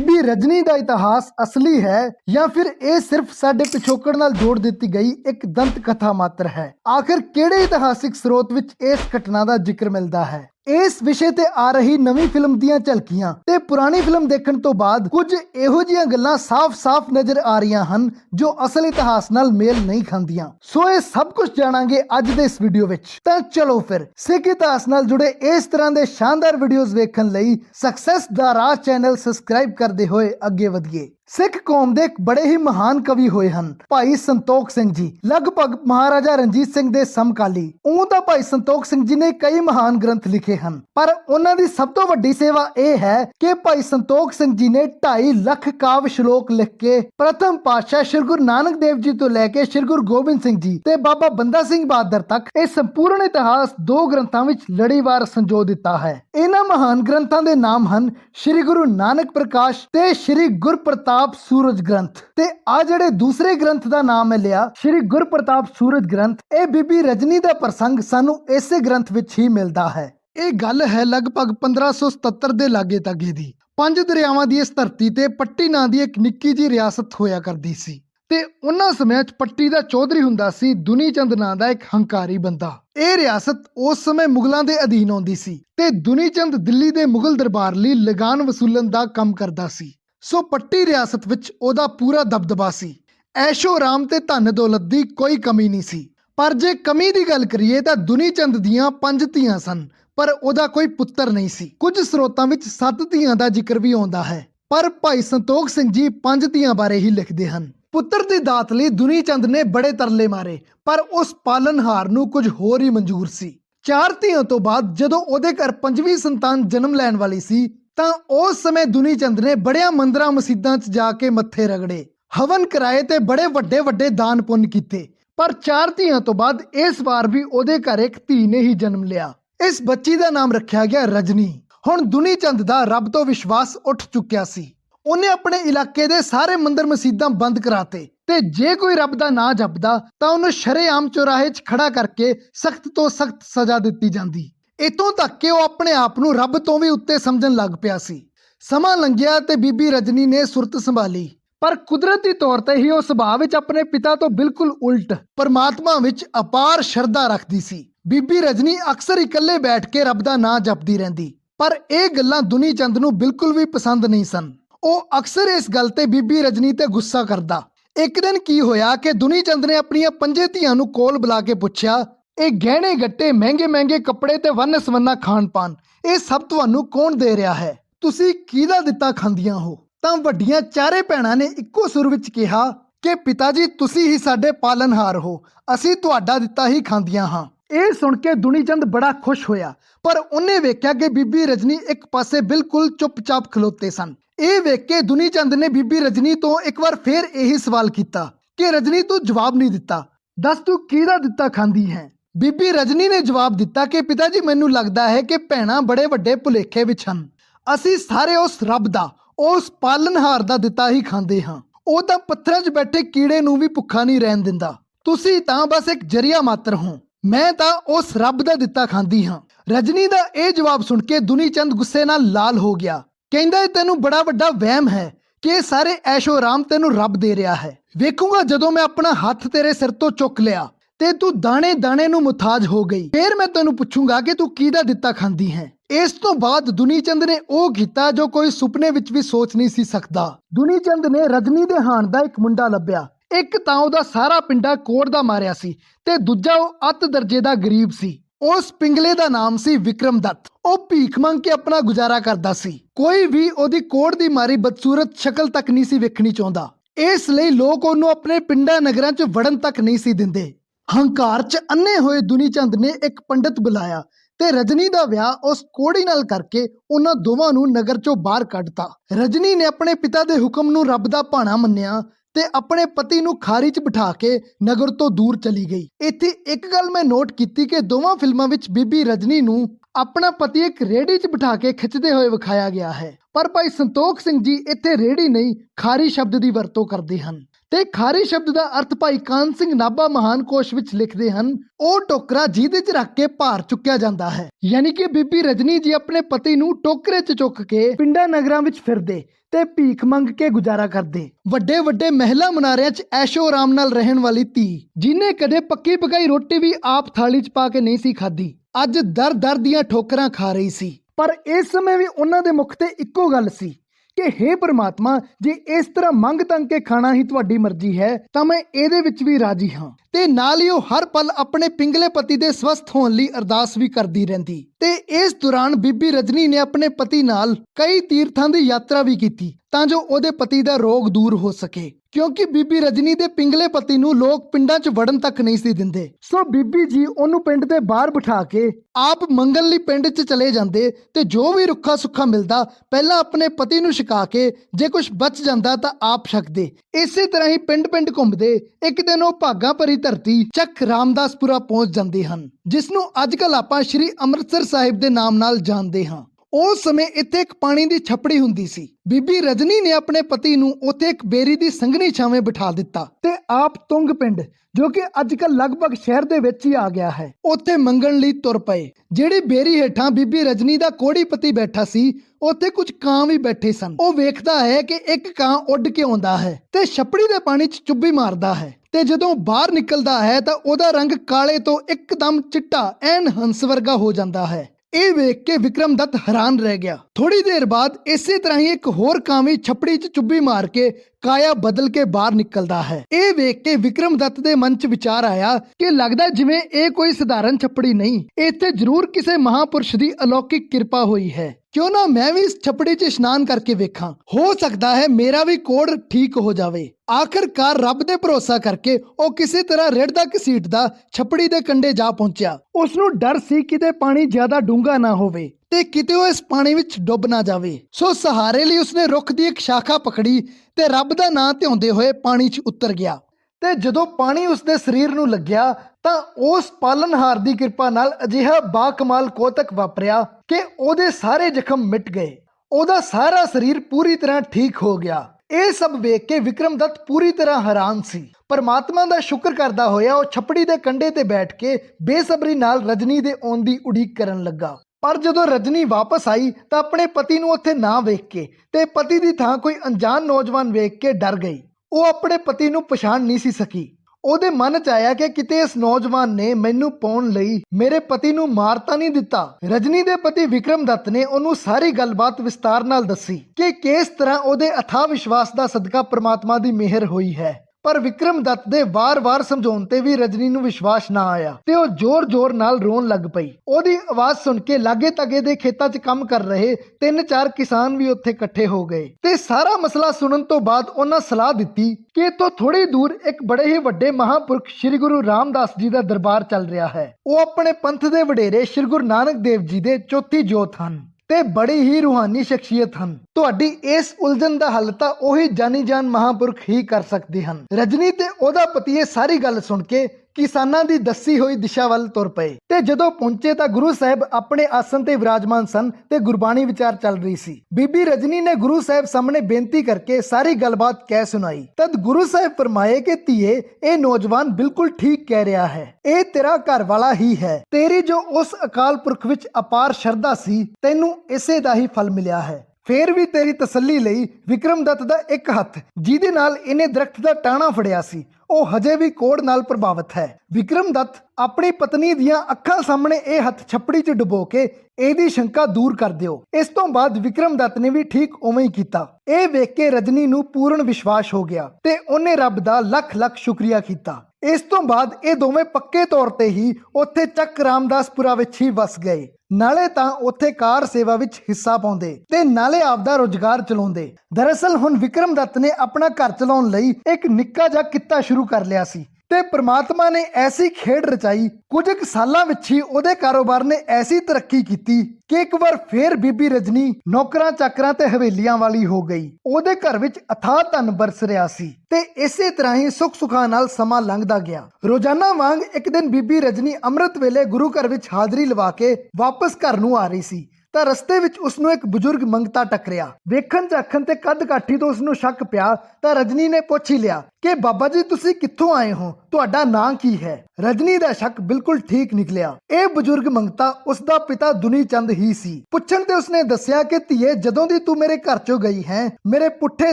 ਬੀਬੀ ਰਜਨੀ ਦਾ ਇਤਿਹਾਸ ਅਸਲੀ ਹੈ ਜਾਂ ਫਿਰ ਇਹ ਸਿਰਫ ਸਾਡੇ ਪਿਛੋਕੜ ਨਾਲ ਜੋੜ ਦਿੱਤੀ ਗਈ ਇੱਕ ਦੰਤ ਕਥਾ ਮਾਤਰ ਹੈ? ਆਖਿਰ ਕਿਹੜੇ ਇਤਿਹਾਸਿਕ ਸਰੋਤ ਵਿੱਚ ਇਸ ਘਟਨਾ ਦਾ ਜ਼ਿਕਰ ਮਿਲਦਾ ਹੈ? ਇਸ ਵਿਸ਼ੇ ਤੇ ਆ ਰਹੀ ਨਵੀਂ ਫਿਲਮ ਦੀਆਂ ਝਲਕੀਆਂ ਤੇ ਪੁਰਾਣੀ ਫਿਲਮ ਦੇਖਣ ਤੋਂ ਬਾਅਦ ਕੁਝ ਇਹੋ ਜਿਹੀਆਂ ਗੱਲਾਂ ਸਾਫ਼-ਸਾਫ਼ ਨਜ਼ਰ ਆ ਰਹੀਆਂ ਹਨ ਜੋ ਅਸਲ ਇਤਿਹਾਸ ਨਾਲ ਮੇਲ ਨਹੀਂ ਖਾਂਦੀਆਂ। ਸੋ ਇਹ ਸਭ ਕੁਝ ਜਾਣਾਂਗੇ ਅੱਜ ਦੇ ਇਸ ਵੀਡੀਓ ਵਿੱਚ। ਤਾਂ ਚਲੋ ਫਿਰ, ਸਿੱਖ ਇਤਿਹਾਸ ਨਾਲ ਜੁੜੇ ਇਸ ਤਰ੍ਹਾਂ ਦੇ ਸ਼ਾਨਦਾਰ ਵੀਡੀਓਜ਼ ਵੇਖਣ ਲਈ ਸਕਸੈਸ ਦਾ ਰਾਹ ਚੈਨਲ ਸਬਸਕ੍ਰਾਈਬ ਕਰਦੇ ਹੋਏ ਅੱਗੇ ਵਧੀਏ। ਸਿੱਖ ਕੌਮ ਦੇ ਬੜੇ ਹੀ ਮਹਾਨ ਕਵੀ ਹੋਏ ਹਨ। ਭਾਈ ਸੰਤੋਖ ਸਿੰਘ ਜੀ। ਲਗਭਗ ਮਹਾਰਾਜਾ ਰਣਜੀਤ ਸਿੰਘ ਦੇ ਸਮਕਾਲੀ। ਉਹ ਤਾਂ ਭਾਈ ਸੰਤੋਖ ਸਿੰਘ ਜੀ ਨੇ ਕਈ ਮਹਾਨ ਗ੍ਰੰਥ ਲਿਖੇ ਹਨ। ਪਰ ਉਹਨਾਂ ਦੀ ਸਭ ਤੋਂ ਵੱਡੀ ਸੇਵਾ ਇਹ ਹੈ ਕਿ ਭਾਈ ਸੰਤੋਖ ਸਿੰਘ ਜੀ ਨੇ 2.5 ਲੱਖ ਕਾਵ ਸ਼ਲੋਕ ਲਿਖ ਕੇ ਪ੍ਰਥਮ ਪਾਤਸ਼ਾਹ ਸ੍ਰੀ ਗੁਰੂ ਨਾਨਕ ਦੇਵ ਜੀ ਤੋਂ ਲੈ ਕੇ ਸ੍ਰੀ ਗੁਰੂ ਗੋਬਿੰਦ ਸਿੰਘ ਜੀ ਤੇ ਬਾਬਾ ਬੰਦਾ ਸਿੰਘ ਬਹਾਦਰ ਤੱਕ ਇਹ ਸੰਪੂਰਨ ਇਤਿਹਾਸ ਦੋ ਗ੍ਰੰਥਾਂ ਵਿੱਚ ਲੜੀਵਾਰ ਸੰਜੋ ਦਿੱਤਾ ਹੈ। ਇਹਨਾਂ ਮਹਾਨ ਗ੍ਰੰਥਾਂ ਦੇ ਨਾਮ ਹਨ ਸ੍ਰੀ ਗੁਰੂ ਨਾਨਕ ਪ੍ਰਕਾਸ਼ ਤੇ ਸ੍ਰੀ ਗੁਰਪ੍ਰਤਾਪ ਸੂਰਜ ਗ੍ਰੰਥ। ਤੇ ਆ ਜਿਹੜੇ ਦੂਸਰੇ ਗ੍ਰੰਥ ਦਾ ਨਾਮ ਹੈ ਲਿਆ, ਸ੍ਰੀ ਗੁਰਪ੍ਰਤਾਪ ਸੂਰਜ ਗ੍ਰੰਥ, ਇਹ ਬੀਬੀ ਰਜਨੀ ਦਾ ਪ੍ਰਸੰਗ ਸਾਨੂੰ ਇਸੇ ਗ੍ਰੰਥ ਵਿੱਚ ਹੀ ਮਿਲਦਾ ਹੈ। ਇਹ ਗੱਲ ਹੈ ਲਗਭਗ 1577 ਦੇ ਲਾਗੇ ਤਾਗੇ ਦੀ। ਪੰਜ ਦਰਿਆਵਾਂ ਦੀ ਇਸ ਧਰਤੀ ਤੇ ਪੱਟੀ ਨਾਂ ਦੀ ਇੱਕ ਨਿੱਕੀ ਜਿਹੀ ਰਿਆਸਤ ਹੋਇਆ ਕਰਦੀ ਸੀ। ਤੇ ਉਹਨਾਂ ਸਮਿਆਂ 'ਚ ਪੱਟੀ ਦਾ ਚੌਧਰੀ ਹੁੰਦਾ ਸੀ ਦੁਨੀ ਚੰਦ ਨਾਂ ਦਾ ਇੱਕ ਹੰਕਾਰੀ ਬੰਦਾ। ਇਹ ਰਿਆਸਤ ਉਸ ਸਮੇਂ ਮੁਗਲਾਂ ਦੇ ਅਧੀਨ ਆਉਂਦੀ ਸੀ ਤੇ ਦੁਨੀ ਚੰਦ ਦਿੱਲੀ ਦੇ ਮੁਗਲ ਦਰਬਾਰ ਲਈ ਲਗਾਨ ਵਸੂਲਣ ਦਾ ਕੰਮ ਕਰਦਾ ਸੀ। ਸੋ ਪੱਟੀ ਰਿਆਸਤ ਵਿੱਚ ਉਹਦਾ ਪੂਰਾ ਦਬਦਬਾ ਸੀ। ਐਸ਼ੋ ਆਰਾਮ ਤੇ ਧਨ ਦੌਲਤ ਦੀ ਕੋਈ ਕਮੀ ਨਹੀਂ ਸੀ। ਪਰ ਜੇ ਕਮੀ ਦੀ ਗੱਲ ਕਰੀਏ ਤਾਂ ਦੁਨੀ ਚੰਦ ਦੀਆਂ ਪੰਜ ਧੀਆਂ ਸਨ, ਪਰ ਉਹਦਾ ਕੋਈ ਪੁੱਤਰ ਨਹੀਂ ਸੀ। ਕੁਝ ਸਰੋਤਾਂ ਵਿੱਚ ਸੱਤ ਧੀਆਂ ਦਾ ਜ਼ਿਕਰ ਵੀ ਆਉਂਦਾ ਹੈ, ਪਰ ਭਾਈ ਸੰਤੋਖ ਸਿੰਘ ਜੀ ਪੰਜ ਧੀਆਂ ਬਾਰੇ ਹੀ ਲਿਖਦੇ ਹਨ। ਪੁੱਤਰ ਦੀ ਦਾਤ ਲਈ ਦੁਨੀ ਚੰਦ ਨੇ ਬੜੇ ਤਰਲੇ ਮਾਰੇ, ਪਰ ਉਸ ਪਾਲਨਹਾਰ ਨੂੰ ਕੁਝ ਹੋਰ ਹੀ ਮਨਜ਼ੂਰ ਸੀ। ਚਾਰ ਧੀਆਂ ਤੋਂ ਬਾਅਦ ਜਦੋਂ ਉਹਦੇ ਘਰ ਪੰਜਵੀਂ ਸੰਤਾਨ ਜਨਮ ਲੈਣ ਵਾਲੀ ਸੀ ਤਾਂ ਉਸ ਸਮੇਂ ਦੁਨੀ ਚੰਦ ਨੇ ਬੜਿਆਂ ਮੰਦਰਾਂ ਮਸਜਿਦਾਂ 'ਚ ਜਾ ਕੇ ਮੱਥੇ ਰਗੜੇ, ਹਵਨ ਕਰਾਏ ਤੇ ਬੜੇ ਵੱਡੇ ਵੱਡੇ ਦਾਨ ਪੁੰਨ ਕੀਤੇ, ਪਰ ਚਾਰ ਧੀਆਂ ਤੋਂ ਬਾਅਦ ਇਸ ਵਾਰ ਵੀ ਉਹਦੇ ਘਰ ਇੱਕ ਧੀ ਨੇ ਹੀ ਜਨਮ ਲਿਆ। ਇਸ ਬੱਚੀ ਦਾ ਨਾਮ ਰੱਖਿਆ ਗਿਆ ਰਜਨੀ। ਹੁਣ ਦੁਨੀ ਚੰਦ ਦਾ ਰੱਬ ਤੋਂ ਵਿਸ਼ਵਾਸ ਉੱਠ ਚੁੱਕਿਆ ਸੀ। ਉਹਨੇ ਆਪਣੇ ਇਲਾਕੇ ਦੇ ਸਾਰੇ ਮੰਦਰ ਮਸਜਿਦਾਂ ਬੰਦ ਕਰਾਤੇ ਤੇ ਜੇ ਕੋਈ ਰੱਬ ਦਾ ਨਾਂ ਜਪਦਾ ਤਾਂ ਉਹਨੂੰ ਸ਼ਰੇਆਮ ਚੌਰਾਹੇ 'ਚ ਖੜਾ ਕਰਕੇ ਸਖਤ ਤੋਂ ਸਖਤ ਸਜ਼ਾ ਦਿੱਤੀ ਜਾਂਦੀ। ਇਤੋਂ ਤੱਕ ਕਿ ਉਹ ਆਪਣੇ ਆਪ ਨੂੰ ਰੱਬ ਤੋਂ ਵੀ ਉੱਤੇ ਸਮਝਣ ਲੱਗ ਪਿਆ ਸੀ। ਸਮਾਂ ਲੰਘਿਆ ਤੇ ਬੀਬੀ ਰਜਨੀ ਨੇ ਸੁਰਤ ਸੰਭਾਲੀ। ਪਰ ਕੁਦਰਤੀ ਤੌਰ ਤੇ ਹੀ ਉਹ ਸੁਭਾਅ ਵਿੱਚ ਆਪਣੇ ਪਿਤਾ ਤੋਂ ਬਿਲਕੁਲ ਉਲਟ, ਪਰਮਾਤਮਾ ਵਿੱਚ ਅਪਾਰ ਸ਼ਰਧਾ ਰੱਖਦੀ ਸੀ। ਬੀਬੀ ਰਜਨੀ ਅਕਸਰ ਇਕੱਲੇ ਬੈਠ ਕੇ ਰੱਬ ਦਾ ਨਾਂ ਜਪਦੀ ਰਹਿੰਦੀ, ਪਰ ਇਹ ਗੱਲਾਂ ਦੁਨੀ ਚੰਦ ਨੂੰ ਬਿਲਕੁਲ ਵੀ ਪਸੰਦ ਨਹੀਂ ਸਨ। ਉਹ ਅਕਸਰ ਇਸ ਗੱਲ ਤੇ ਬੀਬੀ ਰਜਨੀ ਤੇ ਗੁੱਸਾ ਕਰਦਾ। ਇੱਕ ਦਿਨ ਕੀ ਹੋਇਆ ਕਿ ਦੁਨੀ ਚੰਦ ਨੇ ਆਪਣੀਆਂ ਪੰਜੇ ਧੀਆਂ ਨੂੰ ਕੋਲ ਬੁਲਾ ਕੇ ਪੁੱਛਿਆ ਇਹ ਗਹਿਣੇ ਗੱਟੇ, ਮਹਿੰਗੇ ਮਹਿੰਗੇ ਕੱਪੜੇ ਤੇ ਵੰਨ ਸਵੰਨਾ ਖਾਣ ਪਾਨ, ਇਹ ਸਭ ਤੁਹਾਨੂੰ ਕੌਣ ਦੇ ਰਿਹਾ ਹੈ? ਤੁਸੀਂ ਕਿਹਦਾ ਦਿੱਤਾ ਖਾਂਦੀਆਂ ਹੋ? ਤਾਂ ਵੱਡੀਆਂ ਚਾਰੇ ਭੈਣਾਂ ਨੇ ਇੱਕੋ ਸੁਰ ਵਿੱਚ ਕਿਹਾ ਕਿ ਪਿਤਾ ਜੀ ਤੁਸੀਂ ਹੀ ਸਾਡੇ ਪਾਲਨਹਾਰ ਹੋ, ਅਸੀਂ ਤੁਹਾਡਾ ਦਿੱਤਾ ਹੀ ਖਾਂਦੀਆਂ ਹਾਂ। ਇਹ ਸੁਣ ਕੇ ਦੁਨੀਚੰਦ ਬੜਾ ਖੁਸ਼ ਹੋਇਆ, ਪਰ ਉਹਨੇ ਵੇਖਿਆ ਕਿ ਬੀਬੀ ਰਜਨੀ ਇੱਕ ਪਾਸੇ ਬਿਲਕੁਲ ਚੁੱਪਚਾਪ ਖਲੋਤੇ ਸਨ। ਇਹ ਵੇਖ ਕੇ ਦੁਨੀਚੰਦ ਨੇ ਬੀਬੀ ਰਜਨੀ ਤੋਂ ਇੱਕ ਵਾਰ ਫੇਰ ਇਹੀ ਸਵਾਲ ਕੀਤਾ ਕਿ ਰਜਨੀ ਤੂੰ ਜਵਾਬ ਨਹੀਂ ਦਿੱਤਾ। ਦੱਸ ਤੂੰ ਕਿਹਦਾ ਦਿੱਤਾ ਖਾਂਦੀ ਹੈ? ਬੀਬੀ ਰਜਨੀ ਨੇ ਜਵਾਬ ਦਿੱਤਾ ਕਿ ਪਿਤਾ ਜੀ ਮੈਨੂੰ ਲੱਗਦਾ ਹੈ ਕਿ ਭੈਣਾਂ ਬੜੇ ਵੱਡੇ ਭੁਲੇਖੇ ਵਿੱਚ ਹਨ। ਅਸੀਂ ਸਾਰੇ ਉਸ ਰੱਬ ਦਾ, ਉਸ ਪਾਲਨਹਾਰ ਦਾ ਦਿੱਤਾ ਹੀ ਖਾਂਦੇ ਹਾਂ। ਉਹ ਤਾਂ ਪੱਥਰਾਂ 'ਚ ਬੈਠੇ ਕੀੜੇ ਨੂੰ ਵੀ ਭੁੱਖਾ ਨਹੀਂ ਰਹਿਣ ਦਿੰਦਾ। ਤੁਸੀਂ ਤਾਂ ਬਸ ਇੱਕ ਜਰੀਆ ਮਾਤਰ ਹੋ। ਮੈਂ ਤਾਂ ਉਸ ਰੱਬ ਦਾ ਦਿੱਤਾ ਖਾਂਦੀ ਹਾਂ। ਰਜਨੀ ਦਾ ਇਹ ਜਵਾਬ ਸੁਣ ਕੇ ਦੁਨੀ ਚੰਦ ਗੁੱਸੇ ਨਾਲ ਲਾਲ ਹੋ ਗਿਆ। ਕਹਿੰਦਾ ਤੈਨੂੰ ਬੜਾ ਵੱਡਾ ਵਹਿਮ ਹੈ ਕਿ ਇਹ ਸਾਰੇ ਐਸ਼ੋ ਆਰਾਮ ਤੈਨੂੰ ਰੱਬ ਦੇ ਰਿਹਾ ਹੈ। ਵੇਖੂਗਾ ਜਦੋਂ ਮੈਂ ਆਪਣਾ ਹੱਥ ਤੇਰੇ ਸਿਰ ਤੋਂ ਚੁੱਕ ਲਿਆ। ਤੇ ਤੂੰ ਦਾਣੇ ਦਾਣੇ ਨੂੰ ਮੁਤਾਜ ਹੋ ਗਈ। ਫੇਰ ਮੈਂ ਤੈਨੂੰ ਪੁੱਛੂੰਗਾ ਕਿ ਤੂੰ ਕਿਹਦਾ ਦਿੱਤਾ ਖਾਂਦੀ ਹੈ? ਇਸ ਤੋਂ ਬਾਅਦ ਦੁਨੀਚੰਦ ਨੇ ਉਹ ਕੀਤਾ ਜੋ ਕੋਈ ਸੁਪਨੇ ਵਿੱਚ ਵੀ ਸੋਚ ਨਹੀਂ ਸੀ ਸਕਦਾ। ਦੁਨੀਚੰਦ ਨੇ ਰਜਨੀ ਦੇ ਹਾਣ ਦਾ ਇੱਕ ਮੁੰਡਾ ਲੱਭਿਆ। ਇੱਕ ਤਾਂ ਉਹਦਾ ਸਾਰਾ ਪਿੰਡਾ ਕੋੜ ਦਾ ਮਾਰਿਆ ਸੀ ਤੇ ਦੂਜਾ ਉਹ ਅੱਤ ਦਰਜੇ ਦਾ ਗਰੀਬ ਸੀ। ਉਸ ਪਿੰਗਲੇ ਦਾ ਨਾਮ ਸੀ ਵਿਕਰਮ ਦੱਤ। ਉਹ ਭੀਖ ਮੰਗ ਕੇ ਆਪਣਾ ਗੁਜ਼ਾਰਾ ਕਰਦਾ ਸੀ। ਕੋਈ ਵੀ ਉਹਦੀ ਕੋੜ ਦੀ ਮਾਰੀ ਬਦਸੂਰਤ ਸ਼ਕਲ ਤੱਕ ਨਹੀਂ ਸੀ ਵੇਖਣੀ ਚਾਹੁੰਦਾ। ਇਸ ਲਈ ਲੋਕ ਉਹਨੂੰ ਆਪਣੇ ਪਿੰਡਾਂ ਨਗਰਾਂ 'ਚ ਵੜਨ ਤੱਕ ਨਹੀਂ ਸੀ ਦਿੰਦੇ। ਹੰਕਾਰ 'ਚ ਅੰਨੇ ਹੋਏ ਦੁਨੀਚੰਦ ਨੇ ਇੱਕ ਪੰਡਿਤ ਬੁਲਾਇਆ ਤੇ ਰਜਨੀ ਦਾ ਵਿਆਹ ਉਸ ਕੋੜੀ ਨਾਲ ਕਰਕੇ ਉਹਨਾਂ ਦੋਵਾਂ ਨੂੰ ਨਗਰ 'ਚੋਂ ਬਾਹਰ ਕੱਢਤਾ। ਰਜਨੀ ਨੇ ਆਪਣੇ ਪਿਤਾ ਦੇ ਹੁਕਮ ਨੂੰ ਰੱਬ ਦਾ ਭਾਣਾ ਮੰਨਿਆ ਤੇ ਆਪਣੇ ਪਤੀ ਨੂੰ ਖਾਰੀ 'ਚ ਬਿਠਾ ਕੇ ਨਗਰ ਤੋਂ ਦੂਰ ਚਲੀ ਗਈ। ਇੱਥੇ ਇੱਕ ਗੱਲ ਮੈਂ ਨੋਟ ਕੀਤੀ ਕਿ ਦੋਵਾਂ ਫਿਲਮਾਂ ਵਿੱਚ ਬੀਬੀ ਰਜਨੀ ਨੂੰ ਆਪਣਾ ਪਤੀ ਇੱਕ ਰੇੜੀ 'ਚ ਬਿਠਾ ਕੇ ਖਿੱਚਦੇ ਹੋਏ ਵਿਖਾਇਆ ਗਿਆ ਹੈ। ਪਰ ਭਾਈ ਸੰਤੋਖ ਸਿੰਘ ਜੀ ਇੱਥੇ ਰੇੜੀ ਨਹੀਂ, ਖਾਰੀ ਸ਼ਬਦ ਦੀ ਵਰਤੋਂ ਕਰਦੇ ਹਨ। ਤੇ ਖਾਰੀ ਸ਼ਬਦ ਦਾ ਅਰਥ ਭਾਈ ਕਾਨ ਸਿੰਘ ਨਾਭਾ ਮਹਾਨ ਕੋਸ਼ ਵਿੱਚ ਲਿਖਦੇ ਹਨ, ਉਹ ਟੋਕਰਾ ਜਿਹਦੇ 'ਚ ਰੱਖ ਕੇ ਭਾਰ ਚੁੱਕਿਆ ਜਾਂਦਾ ਹੈ। ਯਾਨੀ ਕਿ ਬੀਬੀ ਰਜਨੀ ਜੀ ਆਪਣੇ ਪਤੀ ਨੂੰ ਟੋਕਰੇ 'ਚ ਚੁੱਕ ਕੇ ਪਿੰਡਾਂ ਨਗਰਾਂ ਵਿੱਚ ਫਿਰਦੇ ਤੇ ਭੀਖ ਮੰਗ ਕੇ ਗੁਜ਼ਾਰਾ ਕਰਦੇ। ਵੱਡੇ ਵੱਡੇ ਮਹਿਲਾ ਮਨਾਰਿਆਂ 'ਚ ਐਸ਼ੋ ਆਰਾਮ ਨਾਲ ਰਹਿਣ ਵਾਲੀ ਧੀ, ਜਿਨੇ ਕਦੇ ਪੱਕੀ ਪਕਾਈ ਰੋਟੀ ਵੀ ਆਪ ਥਾਲੀ 'ਚ ਪਾ ਕੇ ਨਹੀਂ ਸੀ ਖਾਧੀ, ਅੱਜ ਦਰ ਦਰ ਦੀਆਂ ਠੋਕਰਾਂ ਖਾ ਰਹੀ ਸੀ। ਪਰ ਇਸ ਸਮੇਂ ਵੀ ਉਹਨਾਂ ਦੇ ਮੁਖ ਤੇ ਇੱਕੋ ਗੱਲ ਸੀ ਕਿ हे ਪ੍ਰਮਾਤਮਾ, ਜੇ ਇਸ ਤਰ੍ਹਾਂ ਮੰਗ ਤੰਗ ਕੇ ਖਾਣਾ ਹੀ ਤੁਹਾਡੀ ਮਰਜ਼ੀ ਹੈ, ਤਾਂ ਮੈਂ ਇਹਦੇ ਵਿੱਚ ਵੀ ਰਾਜੀ ਹਾਂ। ਤੇ ਨਾਲ ਹੀ ਉਹ ਹਰ ਪਲ ਆਪਣੇ ਪਿੰਗਲੇ ਪਤੀ ਦੇ ਸਵਸਥ ਹੋਣ ਲਈ ਅਰਦਾਸ ਵੀ ਕਰਦੀ ਰਹਿੰਦੀ। ਤੇ ਇਸ ਦੌਰਾਨ ਬੀਬੀ ਰਜਨੀ ਨੇ ਆਪਣੇ ਪਤੀ ਨਾਲ ਕਈ ਤੀਰਥਾਂ ਦੀ ਯਾਤਰਾ ਵੀ ਕੀਤੀ, ਤਾਂ ਜੋ ਉਹਦੇ ਪਤੀ ਦਾ ਰੋਗ ਦੂਰ ਹੋ ਸਕੇ। ਕਿਉਂਕਿ ਬੀਬੀ ਰਜਨੀ ਦੇ ਪਿੰਗਲੇ ਪਤੀ ਨੂੰ ਲੋਕ ਪਿੰਡਾਂ 'ਚ ਵੜਨ ਤੱਕ ਨਹੀਂ ਸੀ ਦਿੰਦੇ। ਸੋ ਬੀਬੀ ਜੀ ਉਹਨੂੰ ਪਿੰਡ ਦੇ ਬਾਹਰ ਬਿਠਾ ਕੇ ਆਪ ਮੰਗਣ ਲਈ ਪਿੰਡ 'ਚ ਚਲੇ ਜਾਂਦੇ ਤੇ ਜੋ ਵੀ ਰੁੱਖਾ ਸੁੱਖਾ ਮਿਲਦਾ, ਪਹਿਲਾਂ ਆਪਣੇ ਪਤੀ ਨੂੰ ਛਕਾ ਕੇ ਜੇ ਕੁਝ ਬਚ ਜਾਂਦਾ ਤਾਂ ਆਪ ਛਕਦੇ। ਇਸੇ ਤਰ੍ਹਾਂ ਹੀ ਪਿੰਡ-ਪਿੰਡ ਘੁੰਮਦੇ, ਇੱਕ ਦਿਨ ਉਹ ਭਾਗਾ ਭਰੀ ਧਰਤੀ ਚੱਕ ਰਾਮਦਾਸਪੁਰਾ ਪਹੁੰਚ ਜਾਂਦੇ ਹਨ ਜਿਸ ਨੂੰ ਅੱਜਕੱਲ ਆਪਾਂ ਸ਼੍ਰੀ ਅੰਮ੍ਰਿਤਸਰ ਸਾਹਿਬ ਦੇ ਨਾਮ ਨਾਲ ਜਾਣਦੇ ਹਾਂ। ਉਸ ਸਮੇਂ ਇੱਥੇ ਇੱਕ ਪਾਣੀ ਦੀ ਛਪੜੀ ਹੁੰਦੀ ਸੀ। ਬੀਬੀ ਰਜਨੀ ਨੇ ਆਪਣੇ ਪਤੀ ਨੂੰ ਉੱਥੇ ਇੱਕ ਬੇਰੀ ਦੀ ਸੰਘਣੀ ਛਾਵੇਂ ਬਿਠਾ ਦਿੱਤਾ ਤੇ ਆਪ ਤੁੰਗ ਪਿੰਡ, ਜੋ ਕਿ ਅੱਜਕੱਲ ਲਗਭਗ ਸ਼ਹਿਰ ਦੇ ਵਿੱਚ ਹੀ ਆ ਗਿਆ ਹੈ, ਉੱਥੇ ਮੰਗਣ ਲਈ ਤੁਰ ਪਏ। ਜਿਹੜੀ ਬੇਰੀ ਹੇਠਾਂ ਬੀਬੀ ਰਜਨੀ ਦਾ ਕੋੜੀ ਪਤੀ ਬੈਠਾ ਸੀ, ਉੱਥੇ ਕੁਝ ਕਾਂ ਵੀ ਬੈਠੇ ਸਨ। ਉਹ ਵੇਖਦਾ ਹੈ ਕਿ ਇੱਕ ਕਾਂ ਉੱਡ ਕੇ ਆਉਂਦਾ ਹੈ ਤੇ ਛਪੜੀ ਦੇ ਪਾਣੀ 'ਚ ਚੁੱਭੀ ਮਾਰਦਾ ਹੈ ਤੇ ਜਦੋਂ ਬਾਹਰ ਨਿਕਲਦਾ ਹੈ ਤਾਂ ਉਹਦਾ ਰੰਗ ਕਾਲੇ ਤੋਂ ਇੱਕਦਮ ਚਿੱਟਾ, ਐਨ ਹੰਸ ਵਰਗਾ ਹੋ ਜਾਂਦਾ ਹੈ। ਇਹ ਵੇਖ ਕੇ ਵਿਕਰਮ ਦੱਤ ਹੈਰਾਨ ਰਹਿ ਗਿਆ। ਥੋੜੀ ਦੇਰ ਬਾਅਦ ਇਸੇ ਤਰ੍ਹਾਂ ਹੀ ਇੱਕ ਹੋਰ ਕਾਮੀ ਛਪੜੀ 'ਚ ਚੁੱਭੀ ਮਾਰ ਕੇ ਕਾਇਆ ਬਦਲ ਕੇ ਬਾਹਰ ਨਿਕਲਦਾ ਹੈ। ਇਹ ਵੇਖ ਕੇ ਵਿਕਰਮ ਦੱਤ ਦੇ ਮਨ 'ਚ ਵਿਚਾਰ ਆਇਆ ਕਿ ਲੱਗਦਾ ਜਿਵੇਂ ਇਹ ਕੋਈ ਸਧਾਰਨ ਛਪੜੀ ਨਹੀਂ। ਇੱਥੇ ਜ਼ਰੂਰ ਕਿਸੇ ਮਹਾਪੁਰਸ਼ ਦੀ ਅਲੌਕਿਕ ਕਿਰਪਾ ਹੋਈ ਹੈ। ਕਿਉਂ ਨਾ ਮੈਂ ਵੀ ਇਸ ਛਪੜੀ 'ਚ ਇਸ਼ਨਾਨ ਕਰਕੇ ਵੇਖਾਂ? ਹੋ ਸਕਦਾ ਹੈ ਮੇਰਾ ਵੀ ਕੋੜ ਠੀਕ ਹੋ ਜਾਵੇ। ਆਖਰਕਾਰ ਰੱਬ ਤੇ ਭਰੋਸਾ ਕਰਕੇ ਉਹ ਕਿਸੇ ਤਰ੍ਹਾਂ ਰਿੜਦਾ ਘਸੀਟਦਾ ਛਪੜੀ ਦੇ ਕੰਢੇ ਜਾ ਪਹੁੰਚਿਆ। ਉਸ ਨੂੰ ਡਰ ਸੀ ਕਿਤੇ ਪਾਣੀ ਜ਼ਿਆਦਾ ਡੂੰਘਾ ਨਾ ਹੋਵੇ ਤੇ ਕਿਤੇ ਉਹ ਇਸ ਪਾਣੀ ਵਿੱਚ ਡੁੱਬ ਨਾ ਜਾਵੇ। ਸੋ ਸਹਾਰੇ ਲਈ ਉਸਨੇ ਰੁੱਖ ਦੀ ਇੱਕ ਸ਼ਾਖਾ ਪਕੜੀ ਤੇ ਰੱਬ ਦਾ ਨਾਂ ਧਿਆਉਂਦੇ ਹੋਏ ਪਾਣੀ 'ਚ ਉਤਰ ਗਿਆ। ਤੇ ਜਦੋਂ ਪਾਣੀ ਉਸਦੇ ਸਰੀਰ ਨੂੰ ਲੱਗਿਆ ਤਾਂ ਉਸ ਪਾਲਨਹਾਰ ਦੀ ਕਿਰਪਾ ਨਾਲ ਅਜਿਹਾ ਬਾਕਮਾਲ ਕੋਤਕ ਵਾਪਰਿਆ ਕਿ ਉਹਦੇ ਸਾਰੇ ਜ਼ਖਮ ਮਿਟ ਗਏ। ਉਹਦਾ ਸਾਰਾ ਸਰੀਰ ਪੂਰੀ ਤਰ੍ਹਾਂ ਠੀਕ ਹੋ ਗਿਆ। ਇਹ ਸਭ ਵੇਖ ਕੇ ਵਿਕਰਮ ਦੱਤ ਪੂਰੀ ਤਰ੍ਹਾਂ ਹੈਰਾਨ ਸੀ। ਪਰਮਾਤਮਾ ਦਾ ਸ਼ੁਕਰ ਕਰਦਾ ਹੋਇਆ ਉਹ ਛਪੜੀ ਦੇ ਕੰਢੇ ਤੇ ਬੈਠ ਕੇ ਬੇਸਬਰੀ ਨਾਲ ਰਜਨੀ ਦੇ ਆਉਣ ਦੀ ਉਡੀਕ ਕਰਨ ਲੱਗਾ। ਪਰ ਜਦੋਂ ਰਜਨੀ ਵਾਪਸ ਆਈ ਤਾਂ ਆਪਣੇ ਪਤੀ ਨੂੰ ਉੱਥੇ ਨਾ ਵੇਖ ਕੇ ਤੇ ਪਤੀ ਦੀ ਥਾਂ ਕੋਈ ਅਣਜਾਣ ਨੌਜਵਾਨ ਵੇਖ ਕੇ ਡਰ ਗਈ। ਉਹ ਆਪਣੇ ਪਤੀ ਨੂੰ ਪਛਾਣ ਨਹੀਂ ਸੀ ਸਕੀ। ਉਹਦੇ ਮਨ 'ਚ ਆਇਆ ਕਿ ਕਿਤੇ ਇਸ ਨੌਜਵਾਨ ਨੇ ਮੈਨੂੰ ਪਾਉਣ ਲਈ ਮੇਰੇ ਪਤੀ ਨੂੰ ਮਾਰ ਤਾਂ ਨਹੀਂ ਦਿੱਤਾ। ਰਜਨੀ ਦੇ ਪਤੀ ਵਿਕਰਮ ਦੱਤ ਨੇ ਉਹਨੂੰ ਸਾਰੀ ਗੱਲਬਾਤ ਵਿਸਤਾਰ ਨਾਲ ਦੱਸੀ ਕਿ ਕਿਸ ਤਰ੍ਹਾਂ ਉਹਦੇ ਅਥਾਹ ਵਿਸ਼ਵਾਸ ਦਾ ਸਦਕਾ ਪ੍ਰਮਾਤਮਾ ਦੀ ਮਿਹਰ ਹੋਈ ਹੈ। ਪਰ ਵਿਕਰਮ ਦੱਤ ਦੇ ਵਾਰ-ਵਾਰ ਸਮਝਾਉਣ ਤੇ ਵੀ ਰਜਨੀ ਨੂੰ ਵਿਸ਼ਵਾਸ ਨਾ ਆਇਆ ਤੇ ਉਹ ਜ਼ੋਰ-ਜ਼ੋਰ ਨਾਲ ਰੋਣ ਲੱਗ ਪਈ। ਉਹਦੀ ਆਵਾਜ਼ ਸੁਣ ਕੇ ਲਾਗੇ ਤਗੇ ਦੇ ਖੇਤਾਂ 'ਚ ਕੰਮ ਕਰ ਰਹੇ ਤਿੰਨ ਚਾਰ ਕਿਸਾਨ ਵੀ ਉੱਥੇ ਇਕੱਠੇ ਹੋ ਗਏ ਤੇ ਸਾਰਾ ਮਸਲਾ ਸੁਣਨ ਤੋਂ ਬਾਅਦ ਉਹਨਾਂ ਸਲਾਹ ਦਿੱਤੀ ਕਿ ਇਤੋਂ ਥੋੜੀ ਦੂਰ ਇੱਕ ਬੜੇ ਹੀ ਵੱਡੇ ਮਹਾਪੁਰਖ ਸ੍ਰੀ ਗੁਰੂ ਰਾਮਦਾਸ ਜੀ ਦਾ ਦਰਬਾਰ ਚੱਲ ਰਿਹਾ ਹੈ। ਉਹ ਆਪਣੇ ਪੰਥ ਦੇ ਵਡੇਰੇ ਸ੍ਰੀ ਗੁਰੂ ਨਾਨਕ ਦੇਵ ਜੀ ਦੇ ਚੌਥੀ ਜੋਤ ਹਨ। ਤੇ ਬੜੀ ਹੀ ਰੂਹਾਨੀ ਸ਼ਖਸੀਅਤ ਹਨ। ਤੁਹਾਡੀ ਇਸ ਉਲਝਣ ਦਾ ਹੱਲ ਤਾਂ ਉਹੀ ਜਾਨੀ ਜਾਨ ਮਹਾਪੁਰਖ ਹੀ ਕਰ ਸਕਦੇ ਹਨ। ਰਜਨੀ ਤੇ ਉਹਦਾ ਪਤੀ ਇਹ ਸਾਰੀ ਗੱਲ ਸੁਣ ਕੇ ਕਿਸਾਨਾਂ ਦੀ ਦੱਸੀ ਹੋਈ ਦਿਸ਼ਾ ਵੱਲ ਤੁਰ ਪਏ। ਤੇ ਜਦੋਂ ਪਹੁੰਚੇ ਤਾਂ ਗੁਰੂ ਸਾਹਿਬ ਆਪਣੇ ਆਸਨ ਤੇ ਵਿਰਾਜਮਾਨ ਸਨ ਤੇ ਗੁਰਬਾਣੀ ਵਿਚਾਰ ਚੱਲ ਰਹੀ ਸੀ। ਬੀਬੀ ਰਜਨੀ ਨੇ ਗੁਰੂ ਸਾਹਿਬ ਸਾਹਮਣੇ ਬੇਨਤੀ ਕਰਕੇ ਸਾਰੀ ਗੱਲਬਾਤ ਕਹਿ ਸੁਣਾਈ। ਤਦ ਗੁਰੂ ਸਾਹਿਬ ਫਰਮਾਏ ਕਿ, ਧੀਏ, ਇਹ ਨੌਜਵਾਨ ਬਿਲਕੁਲ ਠੀਕ ਕਹਿ ਰਿਹਾ ਹੈ। ਇਹ ਤੇਰਾ ਘਰ ਵਾਲਾ ਹੀ ਹੈ। ਤੇਰੀ ਜੋ ਉਸ ਅਕਾਲ ਪੁਰਖ ਵਿੱਚ ਅਪਾਰ ਸ਼ਰਧਾ ਸੀ, ਤੈਨੂੰ ਇਸੇ ਦਾ ਹੀ ਫਲ ਮਿਲਿਆ ਹੈ। ਫੇਰ ਵੀ ਤੇਰੀ ਤਸੱਲੀ ਲਈ ਵਿਕਰਮ ਦੱਤ ਦਾ ਇੱਕ ਹੱਥ, ਜਿਹਦੇ ਨਾਲ ਇਹਨੇ ਦਰਖਤ ਦਾ ਟਾਣਾ ਫੜਿਆ ਸੀ, ਉਹ ਹਜੇ ਵੀ ਕੋੜ ਨਾਲ ਪ੍ਰਭਾਵਿਤ ਹੈ। ਵਿਕਰਮ ਦੱਤ ਆਪਣੀ ਪਤਨੀ ਦੀਆਂ ਅੱਖਾਂ ਸਾਹਮਣੇ ਇਹ ਹੱਥ ਛੱਪੜੀ 'ਚ ਡੁਬੋ ਕੇ ਇਹਦੀ ਸ਼ੰਕਾ ਦੂਰ ਕਰ ਦਿਓ। ਇਸ ਤੋਂ ਬਾਅਦ ਵਿਕਰਮ ਦੱਤ ਨੇ ਵੀ ਠੀਕ ਉਵੇਂ ਹੀ ਕੀਤਾ। ਇਹ ਵੇਖ ਕੇ ਰਜਨੀ ਨੂੰ ਪੂਰਨ ਵਿਸ਼ਵਾਸ ਹੋ ਗਿਆ ਤੇ ਉਹਨੇ ਰੱਬ ਦਾ ਲੱਖ ਲੱਖ ਸ਼ੁਕਰੀਆ ਕੀਤਾ। ਇਸ ਤੋਂ ਬਾਅਦ ਇਹ ਦੋਵੇਂ ਪੱਕੇ ਤੌਰ ਤੇ ਹੀ ਉੱਥੇ ਚੱਕ ਰਾਮਦਾਸਪੁਰਾ ਵਿੱਚ ਹੀ ਵਸ ਗਏ। ਨਾਲੇ ਤਾਂ ਉੱਥੇ ਕਾਰ ਸੇਵਾ ਵਿੱਚ ਹਿੱਸਾ ਪਾਉਂਦੇ ਤੇ ਨਾਲੇ ਆਪਦਾ ਰੋਜ਼ਗਾਰ ਚਲਾਉਂਦੇ। ਦਰਅਸਲ ਹੁਣ ਵਿਕਰਮ ਦੱਤ ਨੇ ਆਪਣਾ ਘਰ ਚਲਾਉਣ ਲਈ ਇੱਕ ਨਿੱਕਾ ਜਿਹਾ ਕਿੱਤਾ ਸ਼ੁਰੂ ਕਰ ਲਿਆ ਸੀ। ਤੇ ਪ੍ਰਮਾਤਮਾ ਨੇ ਐਸੀ ਖੇਡ ਰਚਾਈ। ਕੁਝ ਕੁ ਸਾਲਾਂ ਵਿੱਚ ਹੀ ਉਹਦੇ ਕਾਰੋਬਾਰ ਨੇ ਐਸੀ ਤਰੱਕੀ ਕੀਤੀ ਕਿ ਇੱਕ ਵਾਰ ਫੇਰ ਬੀਬੀ ਰਜਨੀ ਨੌਕਰਾਂ, ਚਾਕਰਾਂ ਤੇ ਹਵੇਲੀਆਂ ਵਾਲੀ ਹੋ ਗਈ। ਉਹਦੇ ਘਰ ਵਿੱਚ ਅਥਾਹ ਧਨ ਬਰਸ ਰਿਹਾ ਸੀ ਤੇ ਇਸੇ ਤਰ੍ਹਾਂ ਹੀ ਸੁੱਖ ਸੁਖਾਂ ਨਾਲ ਸਮਾਂ ਲੰਘਦਾ ਗਿਆ। ਰੋਜ਼ਾਨਾ ਵਾਂਗ ਇੱਕ ਦਿਨ ਬੀਬੀ ਰਜਨੀ ਅੰਮ੍ਰਿਤ ਵੇਲੇ ਗੁਰੂ ਘਰ ਵਿੱਚ ਹਾਜ਼ਰੀ ਲਵਾ ਕੇ ਵਾਪਸ ਘਰ ਨੂੰ ਆ ਰਹੀ ਸੀ। ਤਾਂ ਰਸਤੇ ਵਿੱਚ ਉਸ ਨੂੰ ਇੱਕ ਬਜ਼ੁਰਗ ਮੰਗਤਾ ਟੱਕਰਿਆ। ਵੇਖਣ ਝਾਖਣ ਤੇ ਕੱਦ ਕਾਠੀ ਤੋਂ ਉਸ ਨੂੰ ਸ਼ੱਕ ਪਿਆ, ਤਾਂ ਰਜਨੀ ਨੇ ਪੁੱਛ ਹੀ ਲਿਆ ਕਿ, ਬਾਬਾ ਜੀ, ਤੁਸੀਂ ਕਿੱਥੋਂ ਆਏ ਹੋ? ਤੁਹਾਡਾ ਨਾਂ ਕੀ ਹੈ? ਰਜਨੀ ਦਾ ਸ਼ੱਕ ਬਿਲਕੁਲ ਠੀਕ ਨਿਕਲਿਆ। ਇਹ ਬਜ਼ੁਰਗ ਮੰਗਤਾ ਉਸ ਦਾ ਪਿਤਾ ਦੁਨੀ ਚੰਦ ਹੀ ਸੀ। ਪੁੱਛਣ ਤੇ ਉਸਨੇ ਦੱਸਿਆ ਕਿ, ਧੀਏ, ਜਦੋਂ ਦੀ ਤੂੰ ਮੇਰੇ ਘਰ ਚੋਂ ਗਈ ਹੈ, ਮੇਰੇ ਪੁੱਠੇ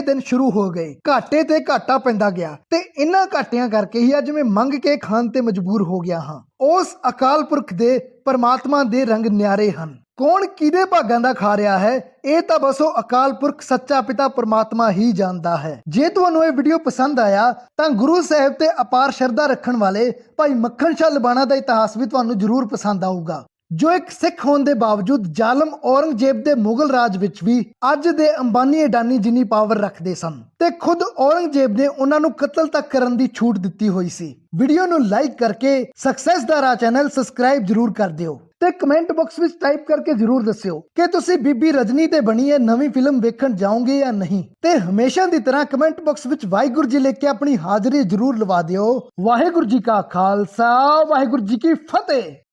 ਦਿਨ ਸ਼ੁਰੂ ਹੋ ਗਏ। ਘਾਟੇ ਤੇ ਘਾਟਾ ਪੈਂਦਾ ਗਿਆ। ਤੇ ਇਨ੍ਹਾਂ ਘਾਟਿਆਂ ਕਰਕੇ ਹੀ ਅੱਜ ਮੈਂ ਮੰਗ ਕੇ ਖਾਣ ਤੇ ਮਜਬੂਰ ਹੋ ਗਿਆ ਹਾਂ। ਉਸ ਅਕਾਲ ਪੁਰਖ ਦੇ ਪਰਮਾਤਮਾ ਦੇ ਰੰਗ ਨਿਆਰੇ ਹਨ। ਕੌਣ ਕਿਹਦੇ ਭਾਗਾਂ ਦਾ ਖਾ ਰਿਹਾ ਹੈ? ਇਹ ਤਾਂ ਬਸ ਉਹ ਅਕਾਲ ਪੁਰਖ ਸੱਚਾ ਪਿਤਾ ਪਰਮਾਤਮਾ ਹੀ ਜਾਣਦਾ ਹੈ। ਜੇ ਤੁਹਾਨੂੰ ਇਹ ਵੀਡੀਓ ਪਸੰਦ ਆਇਆ, ਤਾਂ ਗੁਰੂ ਸਾਹਿਬ ਤੇ ਅਪਾਰ ਸ਼ਰਧਾ ਰੱਖਣ ਵਾਲੇ ਭਾਈ ਮੱਖਣ ਸ਼ਾਹ ਲਬਾਣਾ ਦਾ ਇਤਿਹਾਸ ਵੀ ਤੁਹਾਨੂੰ ਜ਼ਰੂਰ ਪਸੰਦ ਆਊਗਾ। ਜੋ ਇੱਕ ਸਿੱਖ ਹੋਣ ਦੇ ਬਾਵਜੂਦ ਜ਼ਾਲਮ ਔਰੰਗਜ਼ੇਬ ਦੇ ਮੁਗਲ ਰਾਜ ਵਿੱਚ ਵੀ ਅੱਜ ਦੇ ਅੰਬਾਨੀ ਅਡਾਨੀ ਜਿੰਨੀ ਪਾਵਰ ਰੱਖਦੇ ਸਨ ਤੇ ਖੁਦ ਔਰੰਗਜ਼ੇਬ ਨੇ ਉਹਨਾਂ ਨੂੰ ਕਤਲ ਤੱਕ ਕਰਨ ਦੀ ਛੂਟ ਦਿੱਤੀ ਹੋਈ ਸੀ। ਵੀਡੀਓ ਨੂੰ ਲਾਈਕ ਕਰਕੇ ਸਕਸੈਸ ਦਾ ਰਾਹ ਚੈਨਲ ਸਬਸਕ੍ਰਾਈਬ ਜ਼ਰੂਰ ਕਰ ਦਿਓ। ਤੇ ਕਮੈਂਟ ਬਾਕਸ ਵਿੱਚ ਟਾਈਪ ਕਰਕੇ ਜ਼ਰੂਰ ਦੱਸਿਓ ਕਿ ਤੁਸੀਂ ਬੀਬੀ ਰਜਨੀ ਤੇ ਬਣੀ ਇਹ ਨਵੀਂ ਫਿਲਮ ਵੇਖਣ ਜਾਓਗੇ ਜਾਂ ਨਹੀਂ। ਤੇ ਹਮੇਸ਼ਾ ਦੀ ਤਰ੍ਹਾਂ ਕਮੈਂਟ ਬਾਕਸ ਵਿੱਚ ਵਾਹਿਗੁਰੂ ਜੀ ਲਿਖ ਕੇ ਆਪਣੀ ਹਾਜ਼ਰੀ ਜ਼ਰੂਰ ਲਵਾ ਦਿਓ। ਵਾਹਿਗੁਰੂ ਜੀ ਕਾ ਖਾਲਸਾ, ਵਾਹਿਗੁਰੂ ਜੀ ਕੀ ਫਤਿਹ।